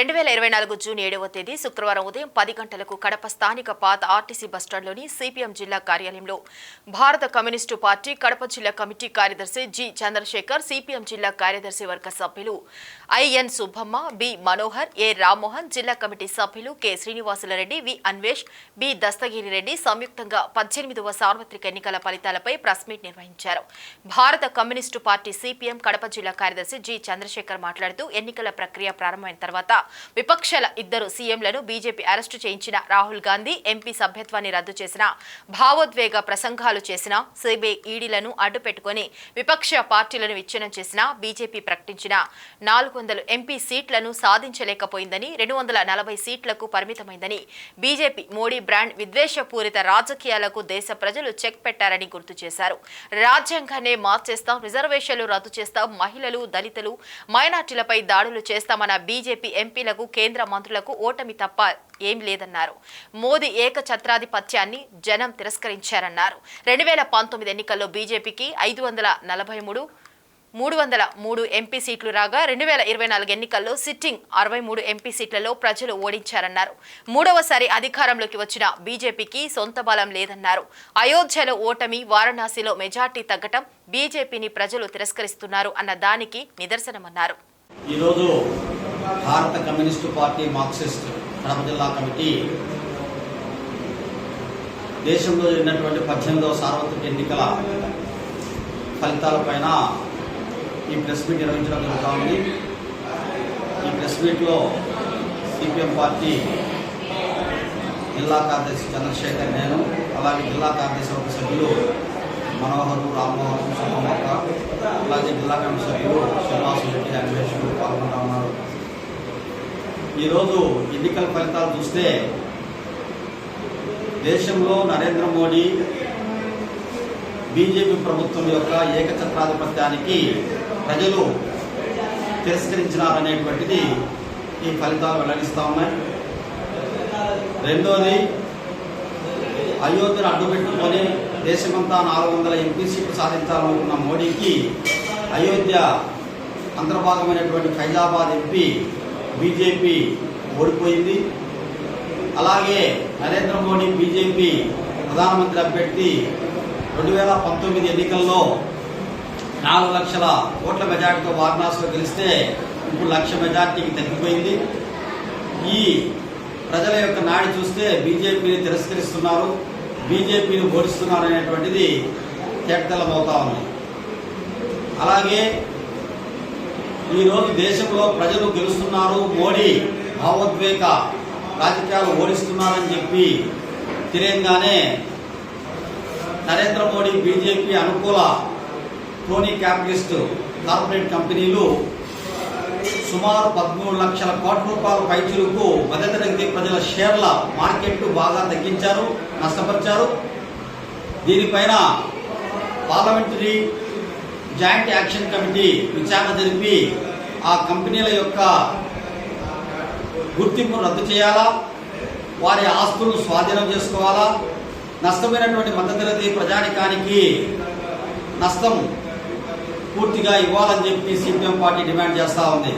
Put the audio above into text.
రెండు వేల ఇరవై నాలుగు జూన్ ఏడవ తేదీ శుక్రవారం ఉదయం పది గంటలకు కడప స్థానిక పాత ఆర్టీసీ బస్టాండ్లోని సిపిఎం జిల్లా కార్యాలయంలో భారత కమ్యూనిస్టు పార్టీ కడప జిల్లా కమిటీ కార్యదర్శి జి చంద్రశేఖర్ సిపిఎం జిల్లా కార్యదర్శి వర్గ సభ్యులు I N Subbamma B Manohar A Rammohan జిల్లా కమిటీ సభ్యులు K Srinivasulareddy V Anvesh B Dastagiri Reddy సంయుక్తంగా పద్దెనిమిదవ సార్వత్రిక ఎన్నికల ఫలితాలపై ప్రెస్ మీట్ నిర్వహించారు. భారత కమ్యూనిస్టు పార్టీ సిపిఎం కడప జిల్లా కార్యదర్శి జి చంద్రశేఖర్ మాట్లాడుతూ ఎన్నికల ప్రక్రియ ప్రారంభమైన తర్వాత విపక్షాల ఇద్దరు సీఎంలను బీజేపీ అరెస్టు చేయించిన రాహుల్ గాంధీ ఎంపీ సభ్యత్వాన్ని రద్దు చేసిన భావోద్వేగ ప్రసంగాలు చేసిన సిబిఐ ఈడీలను అడ్డుపెట్టుకుని విపక్ష పార్టీలను విచ్ఛిన్నం చేసిన బీజేపీ ప్రకటించిన నాలుగు వందల ఎంపీ సీట్లను సాధించలేకపోయిందని రెండు వందల నలభై సీట్లకు పరిమితమైందని బీజేపీ మోడీ బ్రాండ్ విద్వేషపూరిత రాజకీయాలకు దేశ ప్రజలు చెక్ పెట్టారని గుర్తు చేశారు. రాజ్యాంగాన్నే మార్చేస్తాం రిజర్వేషన్లు రద్దు చేస్తాం మహిళలు దళితులు మైనార్టీలపై దాడులు చేస్తామన్న బీజేపీ ఎంపీ ఎంపీలకు కేంద్ర మంత్రులకు ఓటమి తప్ప ఏం లేదన్నారు. మోదీ ఏకఛత్రాధిపత్యాన్ని జనం తిరస్కరించారన్నారు. రెండు వేల పంతొమ్మిది ఎన్నికల్లో బీజేపీకి ఐదు వందల నలభై మూడు మూడు వందల మూడు ఎంపీ సీట్లు రాగా రెండు వేల ఇరవై నాలుగు ఎన్నికల్లో సిట్టింగ్ అరవై మూడు ఎంపీ సీట్లలో ప్రజలు ఓడించారన్నారు. మూడవసారి అధికారంలోకి వచ్చిన బీజేపీకి సొంత బలం లేదన్నారు. అయోధ్యలో ఓటమి వారణాసిలో మెజార్టీ తగ్గటం బీజేపీని ప్రజలు తిరస్కరిస్తున్నారు అన్న దానికి నిదర్శనమన్నారు. ఈరోజు భారత కమ్యూనిస్టు పార్టీ మార్క్సిస్ట్ కడప జిల్లా కమిటీ దేశంలో జరిగినటువంటి పద్దెనిమిదవ సార్వత్రిక ఎన్నికల ఫలితాలపైన ఈ ప్రెస్ మీట్ నిర్వహించడం జరుగుతూ ఉంది. ఈ ప్రెస్ మీట్లో సిపిఎం పార్టీ జిల్లా కార్యదర్శి చంద్రశేఖర్ నేను అలాగే జిల్లా కార్యదర్శి ఒక సభ్యులు మనోహరు రామ్మోహన్ సుబ్బమ్మక్క అలాగే జిల్లా కమిటీ సభ్యులు శ్రీనివాసు రెడ్డి అన్వేషణ పాల్గొంటా ఉన్నారు. ఈరోజు ఎన్నికల ఫలితాలు చూస్తే దేశంలో నరేంద్ర మోడీ బీజేపీ ప్రభుత్వం యొక్క ఏకఛత్రాధిపత్యానికి ప్రజలు తిరస్కరించినారనేటువంటిది ఈ ఫలితాలు వెల్లడిస్తూ ఉన్నాయి. రెండోది అయోధ్యను అడ్డుపెట్టుకొని దేశమంతా నాలుగు వందల ఎంపీ సీట్లు సాధించాలనుకున్న మోడీకి అయోధ్య అంతర్భాగమైనటువంటి ఫైజాబాద్ ఎంపీ బీజేపీ ఓడిపోయింది. అలాగే నరేంద్ర మోడీ బీజేపీ ప్రధానమంత్రి అభ్యర్థి రెండు వేల పంతొమ్మిది ఎన్నికల్లో నాలుగు లక్షల ఓట్ల మెజార్టీతో వారణాసిలో గెలిస్తే ఇప్పుడు లక్ష మెజార్టీకి తగ్గిపోయింది. ఈ ప్రజల యొక్క నాడి చూస్తే బీజేపీని తిరస్కరిస్తున్నారు బీజేపీని ఓడిస్తున్నారు అనేటువంటిది తేటతెల్లమవుతా ఉంది. అలాగే ఈరోజు దేశంలో ప్రజలు గెలుస్తున్నారు. మోడీ భావోద్వేగ రాజకీయాలు ఓడిస్తున్నారని చెప్పి తెలియంగానే నరేంద్ర మోడీ బీజేపీ అనుకూల క్రోనీ క్యాపిటలిస్ట్ కార్పొరేట్ కంపెనీలు సుమారు పదమూడు లక్షల కోట్ల రూపాయల పైచులకు మధ్యతరగతి ప్రజల షేర్ల మార్కెట్ బాగా తగ్గించారు నష్టపరిచారు. దీనిపైన పార్లమెంటరీ జాయింట్ యాక్షన్ కమిటీ విచారణ జరిపి ఆ కంపెనీల యొక్క గుర్తింపును రద్దు చేయాలా? వారి ఆస్తులను స్వాధీనం చేసుకోవాలా? నష్టమైనటువంటి మద్దతు ప్రజానికానికి నష్టం పూర్తిగా ఇవ్వాలని చెప్పి సిపిఎం పార్టీ డిమాండ్ చేస్తూ ఉంది.